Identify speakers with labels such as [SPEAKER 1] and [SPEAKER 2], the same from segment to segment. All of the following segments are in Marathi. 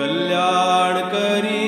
[SPEAKER 1] कल्याण करी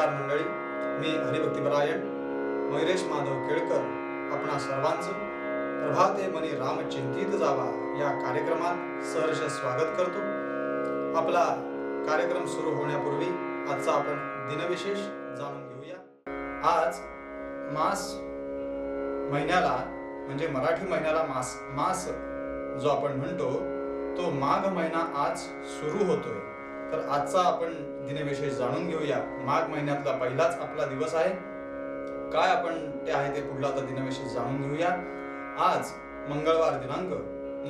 [SPEAKER 2] नमस्कार मंडळी. मी हरिभक्तीपरायण मयुरेश माधव केळकर. आपणा सर्वांचं प्रभाते मनी राम चिंतित जावा या कार्यक्रमात सहर्ष स्वागत करतो. आपला कार्यक्रम सुरू होण्यापूर्वी आजचा आपण दिनविशेष जाणून घेऊया. आज मास महिन्याला म्हणजे मराठी महिन्याला मास मास जो आपण म्हणतो तो माघ महिना आज सुरू होतोय. तर आजचा आपण दिनविशेष जाणून घेऊया. माघ महिन्यातला पहिलाच आपला दिवस आहे. काय आपण ते आहे ते पुढला आता दिनविशेष जाणून घेऊया. आज मंगळवार दिनांक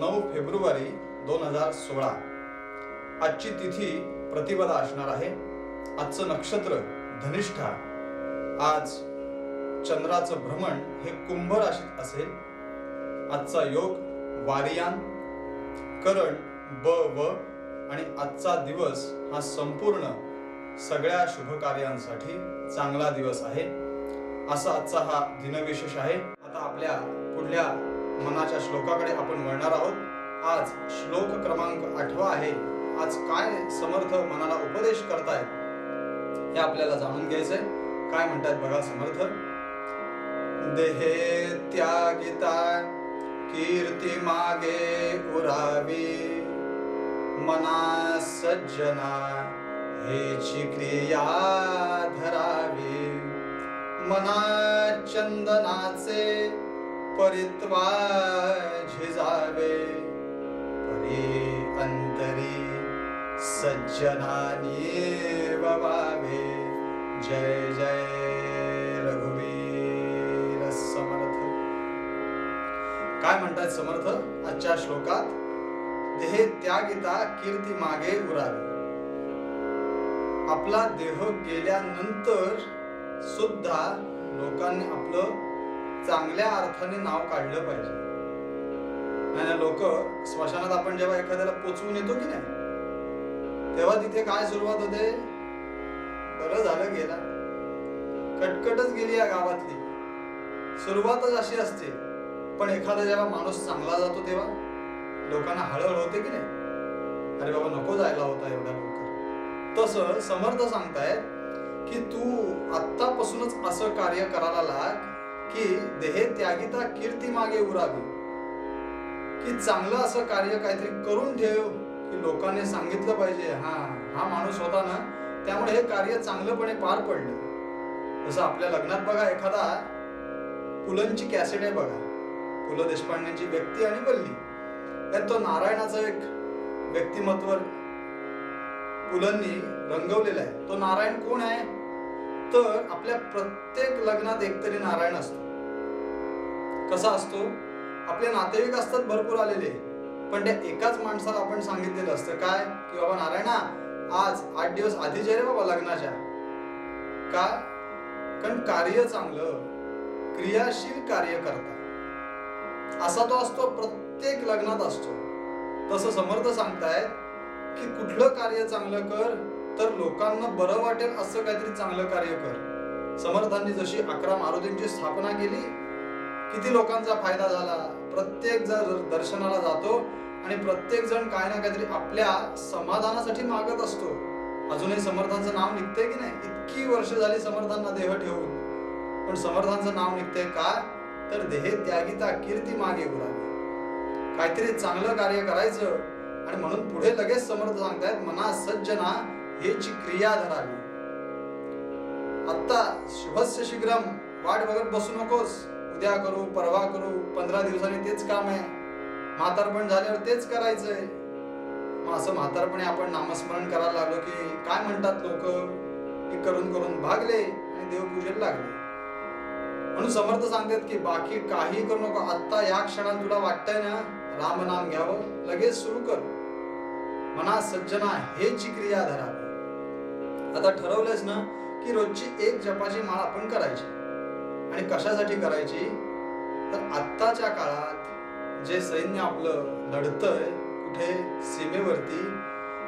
[SPEAKER 2] नऊ फेब्रुवारी दोन हजार सोळा. आजची तिथी प्रतिपदा असणार आहे. आजचं नक्षत्र धनिष्ठा आज चंद्राचं भ्रमण हे कुंभ राशीत असेल. आजचा योग वारियान करण ब व आणि आजचा दिवस हा संपूर्ण सगळ्या शुभकार्यांसाठी चांगला दिवस आहे. असा आजचा हा दिनविशेष आहे. आता आपल्या पुढल्या मनाच्या श्लोकाकडे आपण वळणार आहोत. आज श्लोक क्रमांक आठवा आहे. आज काय समर्थ मनाला उपदेश करतायत हे आपल्याला जाणून घ्यायचंय. काय म्हणतात बघा समर्थ? देहे त्यागिता कीर्ती मागे उरावी. मना सज्जना हेची क्रिया धरावी. मना चंदनाचे परित्वा झिजावे परी अंतरी सज्जनानी ववावे. जय जय रघुवीर समर्थ. काय म्हणतात समर्थ? आजच्या श्लोकात देह त्यागिता कीर्ती मागे उरावी. आपला देह गेल्यानंतर सुद्धा लोकांनी आपलं चांगल्या अर्थाने नाव काढलं पाहिजे. आणि लोक स्मशानात आपण जेव्हा एखाद्याला पोचवून येतो की नाही तेव्हा तिथे काय सुरुवात होते? बरं झालं गेला. कटकटच गेली या गावातली. सुरुवातच अशी असते. पण एखादा जेव्हा माणूस चांगला जातो तेव्हा लोकांना हळहळ होते की नाही? अरे बाबा नको जायला होता एवढा लवकर. तसं समर्थ सांगतायत की तू आत्तापासूनच असं कार्य करायला लाग की देहे त्यागिता कीर्ती मागे उरावी. की चांगलं असं कार्य काहीतरी करून ठेव की लोकांनी सांगितलं पाहिजे हा हा माणूस होता ना त्यामुळे हे कार्य चांगलंपणे पार पडलं. जसं आपल्या लग्नात बघा एखादा पुलंची कॅसेट आहे बघा. पु ल देशपांडेंची व्यक्ती आणि बल्ली त्यात तो नारायणाचं एक व्यक्तिमत्व पुलंनी रंगवलेला आहे. तो नारायण कोण आहे? तर आपल्या प्रत्येक लग्नात एकतरी नारायण असतो. कसा असतो? आपले नातेवाईक असतात भरपूर आलेले पण त्या एकाच माणसाला आपण सांगितलेलं असतं काय? की बाबा नारायणा आज आठ दिवस आधीच आहे रे बाबा लग्नाच्या. का? कारण कार्य चांगलं क्रियाशील कार्य करता असा तो असतो प्रत्येक प्रत्येक लग्नात असतो. तसं समर्थ सांगतायत की कुठलं कार्य चांगलं कर तर लोकांना बरं वाटेल असं काहीतरी चांगलं कार्य कर. समर्थांनी जशी अकरा मारुतींची स्थापना केली किती लोकांचा फायदा झाला. प्रत्येक जण दर्शनाला जातो आणि प्रत्येक जण काय ना काहीतरी आपल्या समाधानासाठी मागत असतो. अजूनही समर्थांचं नाव निघतंय की नाही? इतकी वर्ष झाली समर्थांना देह ठेवून. पण समर्थांचं नाव निघतंय का? तर देह त्यागिता कीर्ती मागे बोलावी काहीतरी चांगलं कार्य करायचं. आणि म्हणून पुढे लगेच समर्थ सांगतायत मना सज्जना हेची क्रिया धरावी. आता शुभस्य शीघ्रम वाट बघत बसू नकोस. उद्या करू परवा करू पंधरा दिवसांनी तेच काम आहे. म्हातारपण झाल्यावर तेच करायचंय. मग असं म्हातारपणे आपण नामस्मरण करायला लागलो की काय म्हणतात लोक? की करून करून भागले आणि देवपूजेला लागले. म्हणून समर्थ सांगतात की बाकी काही करू नको. आत्ता या क्षणात तुला वाटतंय ना राम नाम घ्यावं लगेच सुरू कर. मना सज्जना हेची क्रिया धरावी. आता ठरवलंच ना की रोजची एक जपाची माळ आपण करायची. आणि कशासाठी करायची? तर आत्ताच्या काळात जे सैन्य आपलं लढतंय कुठे? सीमेवरती.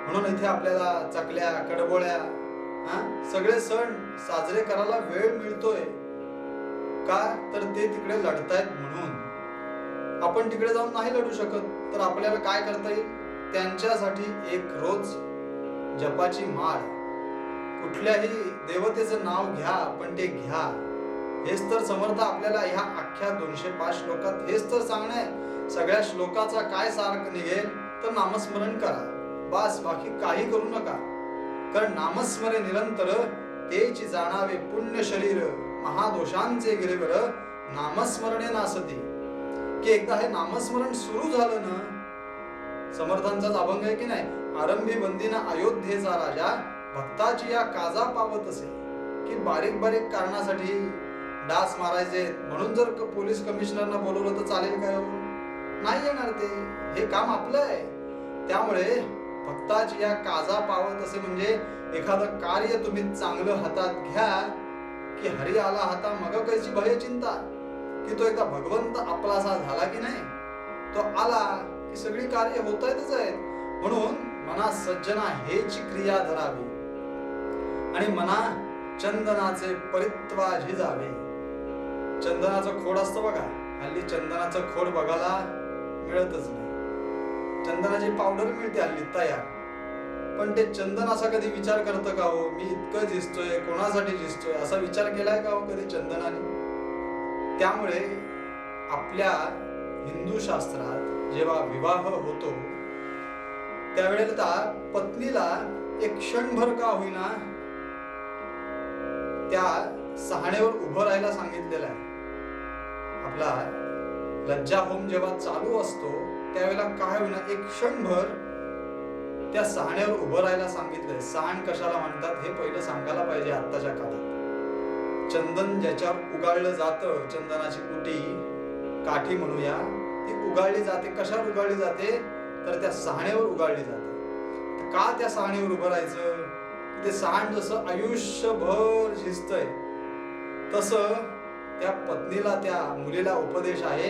[SPEAKER 2] म्हणून इथे आपल्याला चकल्या कडबोळ्या हा? सगळे सण साजरे करायला वेळ मिळतोय. का? तर ते तिकडे लढतायत म्हणून. आपण तिकडे जाऊन नाही लढू शकत तर आपल्याला काय करता येईल? त्यांच्यासाठी एक रोज जपाची माळ. कुठल्याही देवतेचं नाव घ्या पण ते घ्या. हेच तर समर्थ आपल्याला ह्या अख्ख्या दोनशे पाच श्लोकात हेच तर सांगणं आहे. सगळ्या श्लोकाचा काय सार्क निघेल तर नामस्मरण करा. बास बाकी काही करू नका. कारण नामस्मरे निरंतर तेची जाणावे पुण्य शरीर महादोषांचे गिरेवर नामस्मरणे नासती. की एकदा हे नामस्मरण सुरू झालं ना समर्थांचाच अभंग आहे की नाही? आरंभी बंदीना अयोध्येचा राजा भक्ताची या काजा पावत असे की बारीक बारीक कारणासाठी डास मारायचे. म्हणून जर पोलीस कमिशनरना बोलवलं तर चालेल काय हो? नाही येणार ते. हे काम आपलं आहे. त्यामुळे भक्ताची या काजा पावत असे म्हणजे एखादं कार्य तुम्ही चांगलं हातात घ्या की हरी आला हाता मग कैची भय चिंता. की तो एकदा भगवंत आपलासा झाला की नाही? तो आला की सगळी कार्य होत आहेत. म्हणून मना सज्जना हेची क्रिया धरावी. आणि मना चंदनाचे परित्वा झिजावे चंदनाचं खोड असतं बघा. हल्ली चंदनाचं खोड बघायला मिळतच नाही. चंदनाची पावडर मिळते हल्ली तयार. पण ते चंदन असा कधी विचार करतं का हो? मी इतकं झिजतोय कोणासाठी झिजतोय असा विचार केलाय का हो कधी चंदनाने? त्यामुळे आपल्या हिंदू शास्त्रात जेव्हा विवाह होतो त्यावेळेला पत्नीला एक क्षणभर का होईना त्या सहाणेवर उभं राहायला सांगितलेलं आहे. आपला लज्जा होम जेव्हा चालू असतो त्यावेळेला काय होईना एक क्षणभर त्या सहाण्यावर उभं राहायला सांगितलंय. सहाण कशाला म्हणतात हे पहिलं सांगायला पाहिजे आत्ताच्या काळात. चंदन ज्याच्यावर उगाळलं जातं चंदनाची कुटी काठी म्हणूया ती उगाळली जाते. कशावर उगाळली जाते? तर त्या सहाण्यावर उगाळली जाते. का त्या सहाणीवर उभं राहायचं? ते सहाण जसं आयुष्यभर झिजतंय तसं त्या पत्नीला त्या मुलीला उपदेश आहे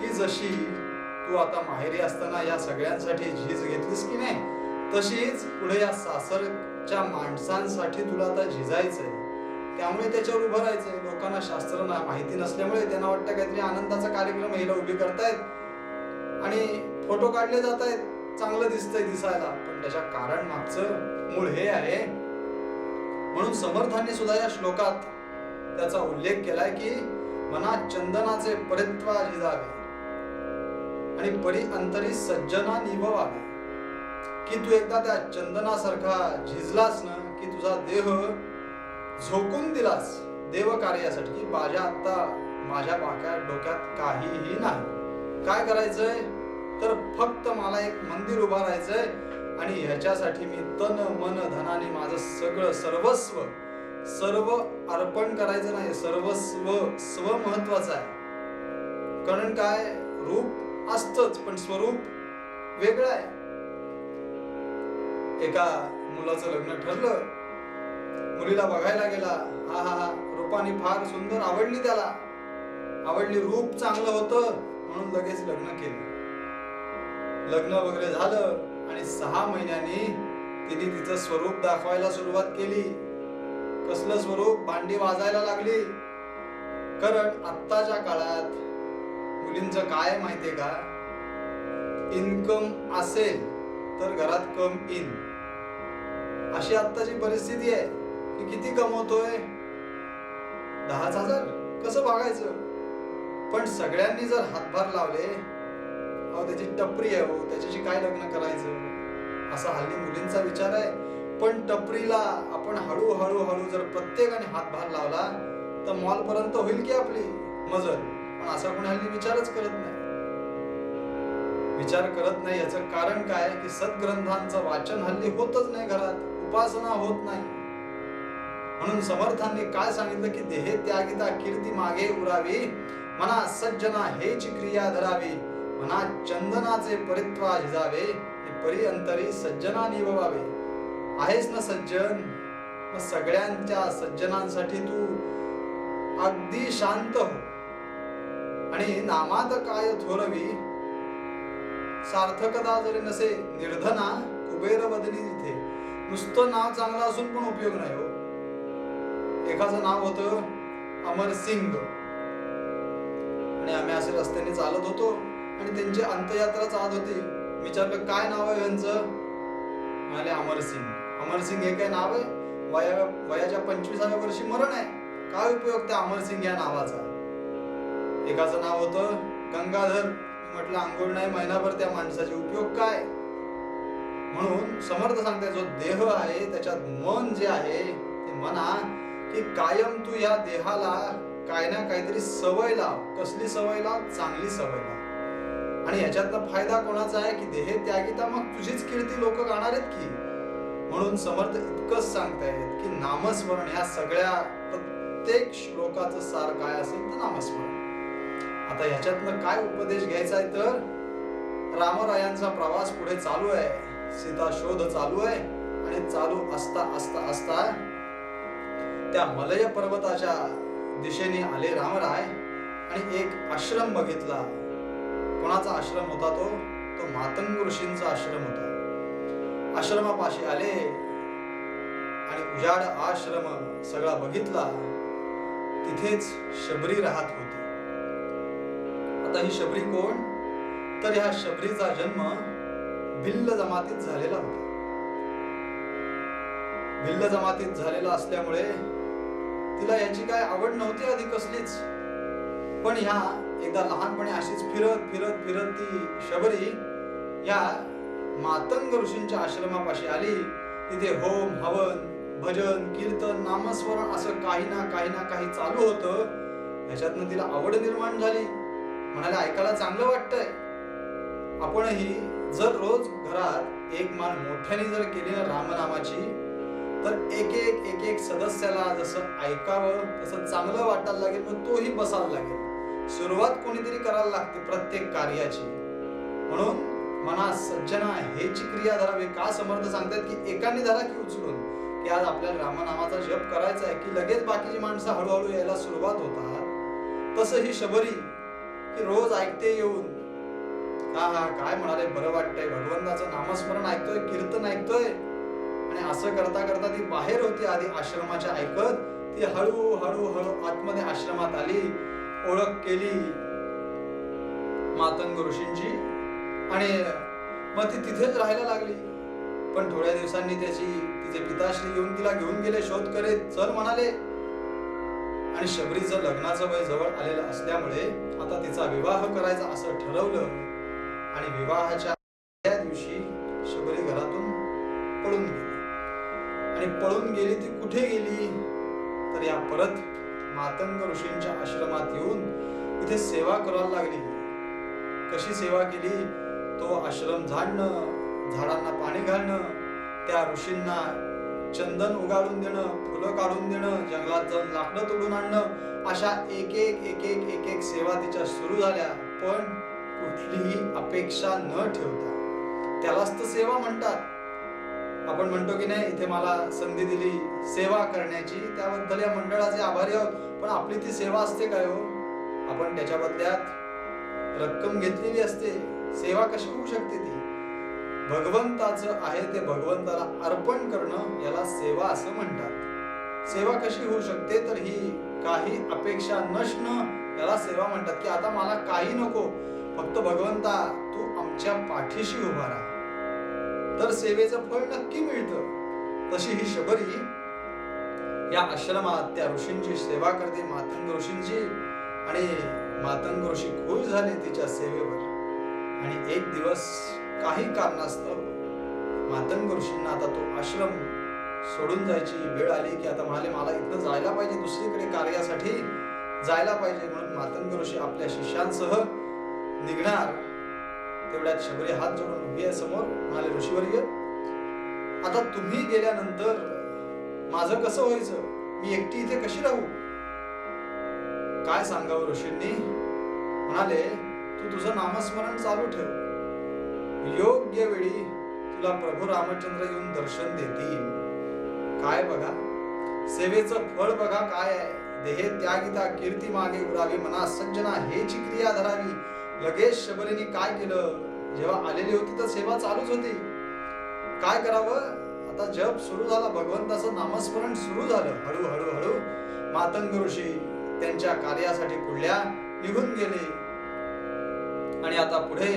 [SPEAKER 2] की जशी तू आता माहेरी असताना या सगळ्यांसाठी झीज घेतलीस की नाही तशीच पुढे या सासरच्या माणसांसाठी तुला आता झिजायचंय. त्यामुळे त्याच्यावर उभं राहायचंय. लोकांना शास्त्र माहिती नसल्यामुळे त्यांना वाटतं काहीतरी आनंदाचा कार्यक्रम हिला उभी करतायत. आणि फोटो काढले जात आहेत चांगलं दिसतंय दिसायला. पण त्याच्या कारण मागचं मूळ हे आहे. म्हणून समर्थांनी सुद्धा या श्लोकात त्याचा उल्लेख केलाय की मनात चंदनाचे परित्वा झिजावे आणि परी अंतरी सज्जना निभवावे. की तू एकदा त्या चंदनासारखा झिजलास ना की तुझा देह झोकून दिलास देव कार्यासाठी माझ्या आता माझ्या बाक्या डोक्यात काहीही नाही. काय करायचंय? तर फक्त मला एक मंदिर उभा राहायचंय आणि ह्याच्यासाठी मी तन मन धनाने माझं सगळं सर्वस्व सर्व अर्पण करायचं नाही. सर्वस्व स्व महत्वाचं आहे. कारण काय? रूप असतच पण स्वरूप वेगळं आहे. एका मुलाचं लग्न ठरलं मुलीला बघायला गेला. हा हा हा. रूपाने फार सुंदर आवडली त्याला. आवडली रूप चांगलं होतं म्हणून लगेच लग्न केलं. लग्न वगैरे झालं आणि सहा महिन्यांनी तिने तिचं स्वरूप दाखवायला सुरुवात केली. कसलं स्वरूप? भांडी वाजायला लागली. कारण आत्ताच्या काळात मुलींचं काय माहितीये का? इन्कम असेल तर घरात कम इन. अशी आत्ताची परिस्थिती आहे. की किती कमवतोय? दहाच हजार? कसं बघायचं पण सगळ्यांनी जर हातभार लावले अहो त्याची टपरी आहे हो त्याच्याशी काय लग्न करायचं? असा हल्ली मुलींचा विचार आहे. पण टपरीला आपण हळूहळू हळू जर प्रत्येकाने हातभार लावला तर मॉलपर्यंत होईल की आपली मजल? पण असा कोणी हल्ली विचारच करत नाही. विचार करत नाही याचं कारण काय की सद्ग्रंथांचं वाचन हल्ली होतच नाही घरात. उपासना होत नाही. म्हणून समर्थांनी काय सांगितलं की देहे त्यागिता कीर्ती मागे उरावी. मना सज्जना हेची क्रिया धरावी. मना चंदनाचे परित्वा झिजावे परी अंतरी सज्जना निभवावे. आहेस ना सज्जन? मग सगळ्यांच्या सज्जनांसाठी तू अगदी शांत हो. आणि नामात काय थोरवी? सार्थकता जरी नसे निर्धना कुबेर बदली तिथे. नुसतं नाव चांगलं असून पण उपयोग नाही हो. एकाचं नाव होतं अमर सिंग. आणि आम्ही असे रस्त्याने चालत होतो आणि त्यांची अंत्ययात्रा चालत होती. विचारलं काय नाव आहे यांचं म्हणाले अमर सिंग. अमर सिंग हे काय नाव आहे? वया वयाच्या पंचवीसाव्या वर्षी मरण आहे? काय उपयोग त्या अमर सिंग या नावाचा? एकाचं नाव होतं गंगाधर. म्हटलं आंघोळ नाही महिनाभर त्या माणसाचे उपयोग काय? म्हणून समर्थ सांगते जो देह आहे त्याच्यात मन जे आहे ते म्हणा की कायम तू या देहाला काय ना काहीतरी सवय लाव. कसली सवय लाव? चांगली सवय लाव. आणि याच्यातला फायदा कोणाचा आहे की देहे त्यागिता मग तुझीच कीर्ती लोक गाणार आहेत की? म्हणून समर्थ इतकंच सांगतायत की नामस्मरण ह्या सगळ्या प्रत्येक श्लोकाचं सार काय असेल तर नामस्मरण. आता ह्याच्यातनं काय उपदेश घ्यायचा आहे तर? रामरायांचा प्रवास पुढे चालू आहे. सीता शोध चालू आहे. आणि चालू असता असता असता त्या मलय पर्वताच्या दिशेने आले रामराय आणि एक आश्रम बघितला. कोणाचा आश्रम होता तो? तो मातंग ऋषींचा आश्रम होता. आश्रमापाशी आले आणि उजाड आश्रम सगळा बघितला. तिथेच शबरी राहत होती. आता ही शबरी कोण? तर ह्या शबरीचा जन्म भिल्ल जमातीत झालेला होता. भिल्ल जमातीत झालेला असल्यामुळे तिला याची काय आवड नव्हती आधी कसलीच. पण ह्या एकदा लहानपणी अशीच फिरत फिरत फिरत ती शबरी या मातंग ऋषींच्या आश्रमापाशी आली. तिथे होम हवन भजन कीर्तन नामस्मरण असं काही ना काही ना काही चालू होतं. ह्याच्यातनं तिला आवड निर्माण झाली. म्हणाले ऐकायला चांगलं वाटतंय. आपणही जर रोज घरात एक मान मोठ्याने जर केली ना रामनामाची तर एक एक एक एक सदस्याला जसं ऐकावं तसं चांगलं वाटायला लागेल मग तोही बसायला लागेल. सुरुवात कोणीतरी करायला लागते प्रत्येक कार्याची. म्हणून मना सज्जना हेची क्रिया धरावी का समर्थ सांगतात की एकाने धरा की उचलून. की आज आपल्याला रामनामाचा जप करायचा आहे की लगेच बाकीची माणसं हळूहळू यायला सुरुवात होतात. तसं ही शबरी की रोज ऐकते येऊन. हा हा काय म्हणाले? बरं वाटतंय. भगवंताचं नामस्मरण ऐकतोय कीर्तन ऐकतोय. आणि असं करता करता ती बाहेर होती आधी आश्रमाच्या ऐकत. ती हळू हळू हळू आतमध्ये आश्रमात आली ओळख केली मातंग ऋषींची. आणि मग ती तिथेच राहायला लागली. पण थोड्या दिवसांनी त्याची तिचे पिताश्री येऊन तिला घेऊन गेले शोध करीत चल म्हणाले. आणि शबरीचं लग्नाचं वय जवळ आलेलं असल्यामुळे आता तिचा विवाह करायचा असं ठरवलं. आणि विवाहाच्या त्या दिवशी शबरी घरातून पळून गेली. आणि पळून गेली ती कुठे गेली? तर या परत मातंग ऋषींच्या आश्रमात येऊन इथे सेवा करायला लागली. कशी सेवा केली? तो आश्रम झाडणं झाडांना पाणी घालणं त्या ऋषींना चंदन उगाडून देणं फुलं काढून देणं जंगलात जाऊन लाकडं तोडून आणणं अशा एक एक एक एक एक एक सेवा तिच्या सुरू झाल्या. पण कुठलीही अपेक्षा न ठेवता. त्यालाच तर सेवा म्हणतात. आपण म्हणतो की नाही इथे मला संधी दिली सेवा करण्याची. त्याबद्दल या मंडळाचे आभारी आहोत. पण आपली ती सेवा असते काय हो? आपण त्याच्या बदल्यात रक्कम घेतलेली असते. सेवा कशी होऊ शकते ती? भगवंताचं आहे ते भगवंताला अर्पण करणं याला सेवा असं म्हणतात. सेवा कशी होऊ शकते? तर ही काही अपेक्षा नसणं याला सेवा म्हणतात. की आता मला काही नको. फक्त भगवंता तू आमच्या पाठीशी उभा राहा. तर सेवेचं फळ नक्की मिळतं. तशी ही शबरी या आश्रमात त्या ऋषींची सेवा करते. मातंग ऋषींची आणि मातंग ऋषी खुश झाले तिच्या सेवेवर. आणि एक दिवस काही कारणास्तव मातंग ऋषींना आता तो आश्रम सोडून जायची वेळ आली की आता म्हणाले मला इथं जायला पाहिजे दुसरीकडे कार्यासाठी जायला पाहिजे. म्हणून मातंग ऋषी आपल्या शिष्यांसह निघणार. तेवढ्यात शबरी हात जोडून उभी आहे समोर म्हणाले ऋषीवर्य आता तुम्ही गेल्यानंतर माझं कसं व्हायचं? मी एकटी इथे कशी राहू? काय सांगावं ऋषींनी? म्हणाले तू तुझं नामस्मरण चालू ठेव. योग्य वेळी तुला प्रभू रामचंद्र येऊन दर्शन देतील. काय बघा? सेवेचं फळ बघा काय आहे. देहे त्यागिता कीर्ती मागे उरावी. मना सज्जना हेची क्रिया धरावी. लगेच शबरीने काय केलं? जेव्हा आलेली होती तर सेवा चालूच होती. काय करावं? आता जप सुरू झाला भगवंताचं नामस्मरण सुरू झालं. हळू हळू हळू मातंग ऋषी त्यांच्या कार्यासाठी पुढल्या निघून गेले. आणि आता पुढे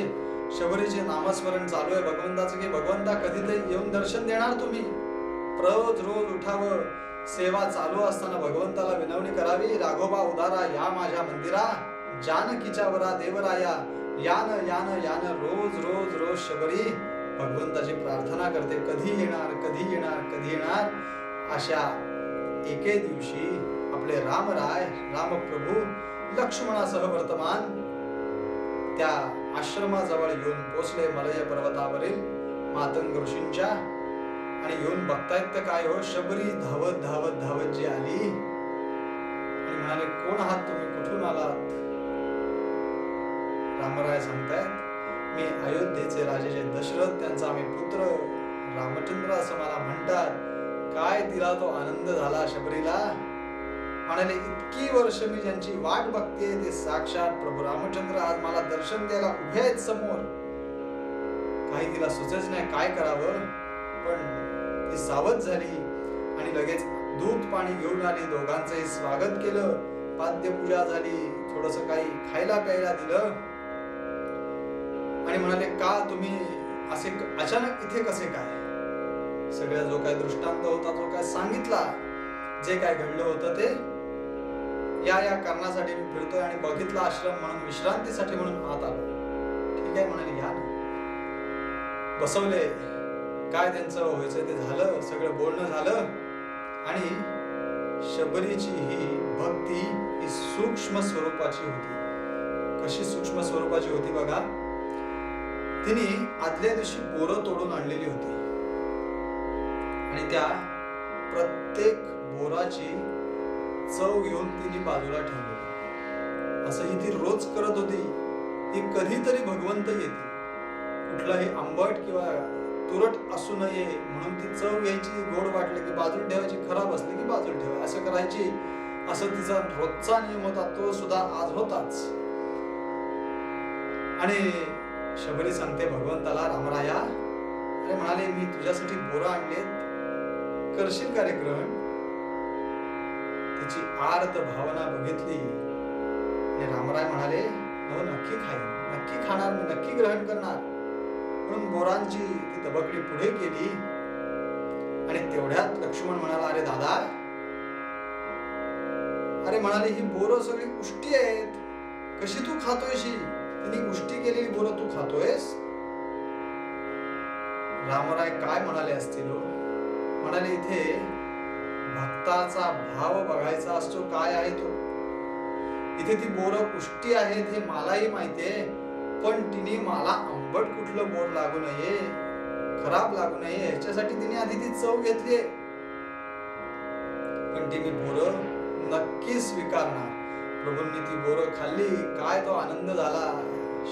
[SPEAKER 2] शबरीचे नामस्मरण चालू आहे. भगवंताचं की भगवंता कधीतरी येऊन दर्शन देणार तुम्ही? रोज रोज उठावं. सेवा चालू असताना भगवंताला विनवणी करावी. राघोबा उदारा या माझ्या मंदिरा. जानकीच्या वरा देवराया यान यान यान रोज रोज रोज शबरी. भगवंताची प्रार्थना करते कधी येणार कधी येणार कधी येणार? अशा एके दिवशी आपले रामराय रामप्रभू लक्ष्मणासह वर्तमान त्या आश्रमाजवळ येऊन पोचले मलय पर्वतावरील मातंग ऋषींच्या. आणि येऊन बघतायत तर काय हो शबरी धावत धावत धावत जी आली. आणि म्हणाले कोण आहात तुम्ही? कुठून आलात? रामराय सांगतायत मी अयोध्येचे राजे जे दशरथ त्यांचा आम्ही पुत्र रामचंद्र असं मला म्हणतात. काय तिला तो आनंद झाला शबरीला? म्हणाले इतकी वर्ष मी ज्यांची वाट बघते ते साक्षात प्रभू रामचंद्र आज मला दर्शन द्यायला उभे आहेत समोर. काही तिला सुचच नाही काय करावं? पण ती सावध झाली आणि लगेच दूध पाणी घेऊन आली. दोघांचंही स्वागत केलं. पाद्यपूजा झाली. थोडस काही खायला प्यायला दिलं. आणि म्हणाले का तुम्ही असे अचानक इथे कसे काय? सगळ्या जो काय दृष्टांत होता तो काय सांगितला. जे काय घडलं होतं ते या या कारणासाठी मी फिरतोय आणि बघितला आश्रम म्हणून विश्रांतीसाठी म्हणून आत आलो ठीक आहे म्हणाले या ना. बसवले. काय त्यांचं व्हायचं ते झालं सगळं बोलणं झालं. आणि शबरीची ही भक्ती ही सूक्ष्म स्वरूपाची होती. कशी सूक्ष्म स्वरूपाची होती बघा. तिने आदल्या दिवशी बोरं तोडून आणलेली होती. आणि त्या प्रत्येक बोराची चव घेऊन तिने बाजूला ठेवली. असं ही ती रोज करत होती. ती कधीतरी भगवंत येते. कुठलाही आंबट किंवा तुरट असू नये म्हणून ती चव घ्यायची गोड वाटली की बाजूला ठेवायची खराब असली की बाजूला ठेवा असं करायची. असं तिचा रोजचा नियम होता तो सुद्धा आज होताच. आणि शबरी सांगते भगवंताला रामराया अरे म्हणाले मी तुझ्यासाठी बोरं आणलेत. करशील कार्यक्रम तिची आर्त भावना बघितली. आणि रामराय म्हणाले हो नक्की खाईन. नक्की खाणार मी नक्की ग्रहण करणार. म्हणून बोरांची ती तबकडी पुढे केली. आणि तेवढ्यात लक्ष्मण म्हणाला अरे दादा अरे म्हणाले ही बोर सगळी कुष्टी आहेत. कशी तू खातोयशी? तिने उष्टी केलेली बोरं तू खातोयस? रामराय काय म्हणाले असतील हो? म्हणाले इथे भक्ताचा भाव बघायचा असतो काय आहे तो? इथे ती बोर पुष्टी आहेत हे मलाही माहितीये पण तिने मला आंबट कुठलं बोर लागू नये खराब लागू नये ह्याच्यासाठी तिने आधी ती चव घेतली पण तिने बोर नक्की स्वीकारणार प्रभूंनी ती बोरं खाल्ली. काय तो आनंद झाला.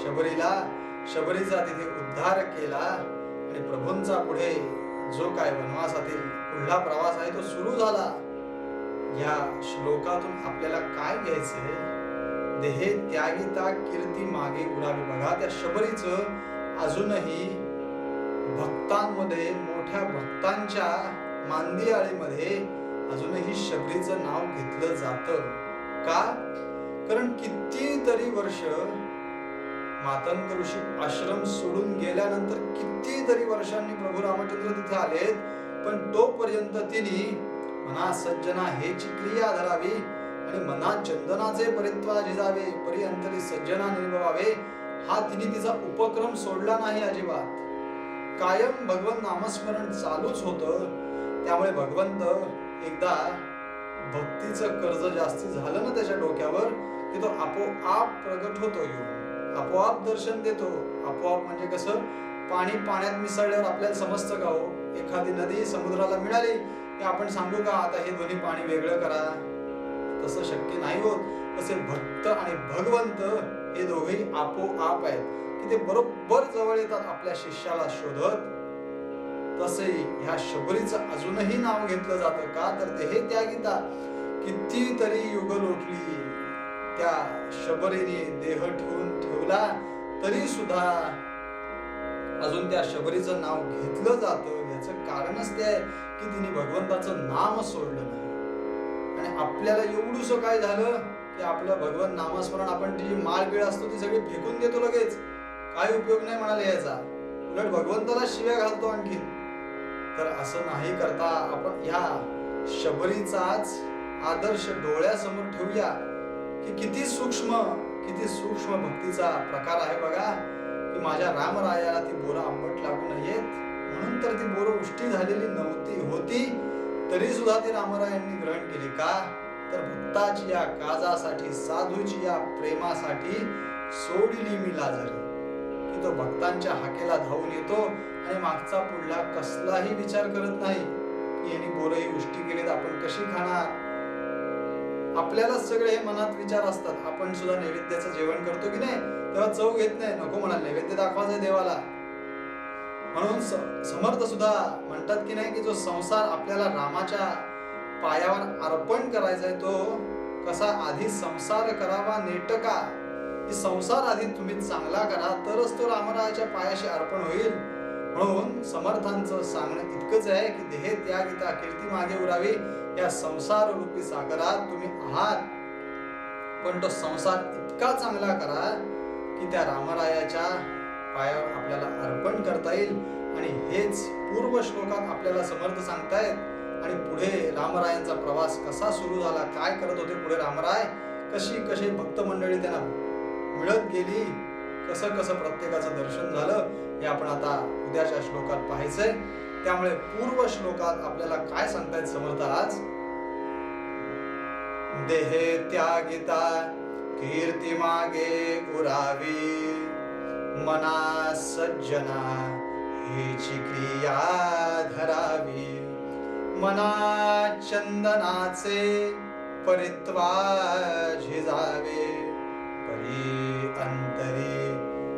[SPEAKER 2] शबरीला शबरीचा तिथे उद्धार केला. आणि प्रभूंचा पुढे जो काय वनवासातील पुढला प्रवास आहे तो सुरू झाला. या श्लोकातून आपल्याला काय घ्यायचंय? देहे त्यागिता कीर्ती मागे उडावी. बघा त्या शबरीचं अजूनही भक्तांमध्ये मोठ्या भक्तांच्या मांदियाळीमध्ये अजूनही शबरीचं नाव घेतलं जातं. का कारण कितीतरी वर्ष मातंग ऋषी आश्रम सोडून गेल्यानंतर कितीतरी वर्षांनी प्रभू रामचंद्र तिथे आलेत पण तोपर्यंत तिने मना सज्जना हेची क्रिया धरावी आणि मनात चंदनाचे परित्वा झिजावे परी अंतरी सज्जना निर्भवावे हा तिने तिचा उपक्रम सोडला नाही अजिबात. कायम भगवंत नामस्मरण चालूच होतं. त्यामुळे भगवंत एकदा भक्तीचं कर्ज जास्ती झालं ना त्याच्या डोक्यावर की तो आपोआप प्रगट होतो येऊन. आपोआप दर्शन देतो. आपोआप म्हणजे कसं? पाणी पाण्यात मिसळल्यावर आपल्याला समजतं का हो? एखादी नदी समुद्राला मिळाली की आपण सांगू का आता हे दोन्ही पाणी वेगळं करा. तसं शक्य नाही होत. तसे भक्त आणि भगवंत हे दोघेही आपोआप आहेत. की ते बरोबर जवळ येतात आपल्या शिष्याला शोधत. तसे ह्या शबरीचं अजूनही नाव घेतलं जातं. का? तर ते हे त्यागिता कितीतरी युग लोटली. त्या शबरीने देह ठेवून ठेवला तरी सुद्धा अजून त्या शबरीचं नाव घेतलं जातं. याचं कारणच ते आहे की तिने भगवंताचं नाम सोडलं नाही. आणि आपल्याला एवढूस काय झालं की आपलं भगवंत नामस्मरण आपण ती जी माळ असतो ती सगळी फेकून देतो लगेच. काय उपयोग नाही म्हणाले याचा. उलट भगवंताला शिव्या घालतो आणखी तर असं नाही करता आपण ह्या शबरीचाच आदर्श डोळ्यासमोर ठेवूया की किती सूक्ष्म किती सूक्ष्म भक्तीचा प्रकार आहे बघा की माझ्या रामरायाला ती बोरं आंबट लागू नयेत. म्हणून तर ती बोरं उष्टी झालेली नव्हती होती तरी सुद्धा ती रामरायांनी ग्रहण केली का? तर भक्ताची या काजासाठी साधूची या प्रेमासाठी सोडली मी लाजरी. की तो भक्तांच्या हाकेला धावून येतो आणि मागचा पुढला कसलाही विचार करत नाही की यांनी बोरही उष्टी केलीत आपण कशी खाणार? आपल्याला सगळे हे मनात विचार असतात. आपण सुद्धा नैवेद्याचं जेवण करतो की नाही तेव्हा चव घेत नाही. नको म्हणा नैवेद्य दाखवायचं देवाला. म्हणून समर्थ सुद्धा म्हणतात की नाही की जो संसार आपल्याला रामाच्या पायावर अर्पण करायचा आहे तो कसा आधी संसार करावा नेटका. की संसार आधी तुम्ही चांगला करा तरच तो रामरायाच्या पायाशी अर्पण होईल. म्हणून समर्थांचं सांगणं इतकंच आहे की देह त्या गीता कीर्ती मागे उरावी. या संसार रूपी सागरात तुम्ही आहात. पण तो संसार इतका चांगला करा की त्या रामरायाच्या पायावर आपल्याला अर्पण करता येईल. आणि हेच पूर्व श्लोकात आपल्याला समर्थ सांगतायत. आणि पुढे रामरायांचा प्रवास कसा सुरू झाला काय करत होते पुढे रामराय? कशी कशी भक्त मंडळी त्यांना मिळत गेली. कसं कसं प्रत्येकाचं दर्शन झालं हे आपण आता उद्याच्या श्लोकात पाहायचंय. त्यामुळे पूर्व श्लोकात आपल्याला काय सांगतायत समर्थ आज? देहे त्यागिता कीर्ती मागे उरावी. मना सज्जना हिची क्रिया धरावी. मना चंदनाचे परित्वा झिजावे हे अंतरी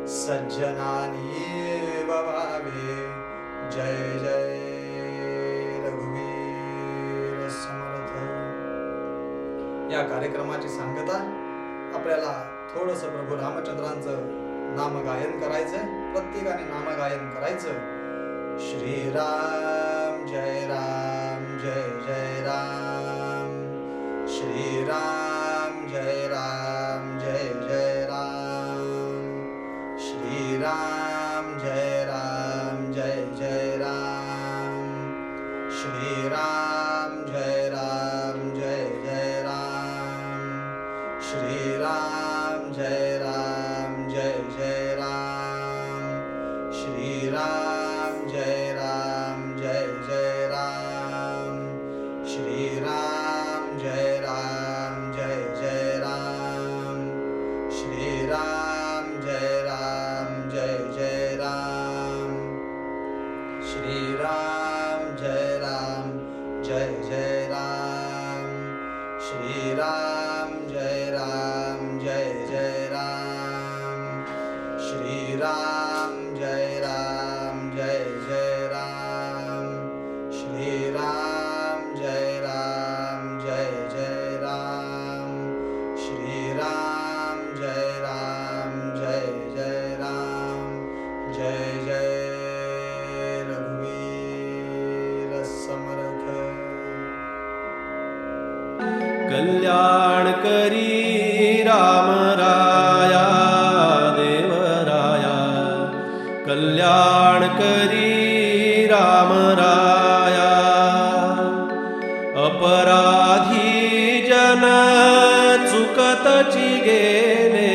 [SPEAKER 2] सज्जनानी भावे। जय जय रघुवीर समर्थ। या कार्यक्रमाची सांगता आपल्याला थोडस प्रभू रामचंद्रांचं नामगायन करायचंय प्रत्येकाने नामगायन करायचं. श्रीराम जय राम जय जय राम. श्रीराम जय राम.
[SPEAKER 1] कल्याणकरी रामराया अपराधी जन चुकतची गेले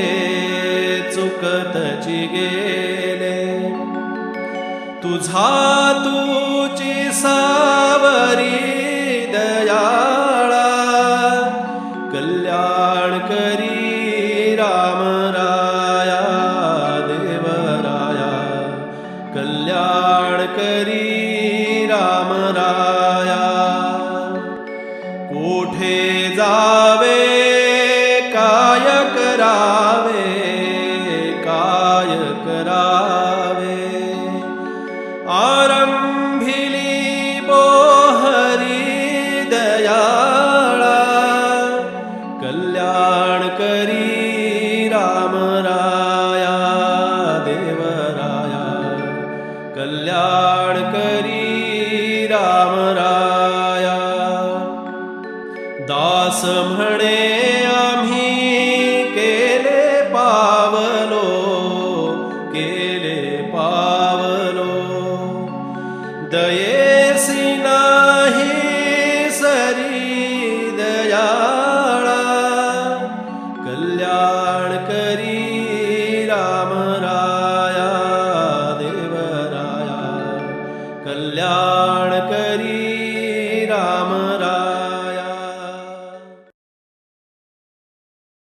[SPEAKER 1] चुकतची गेले। तुझा तुची सा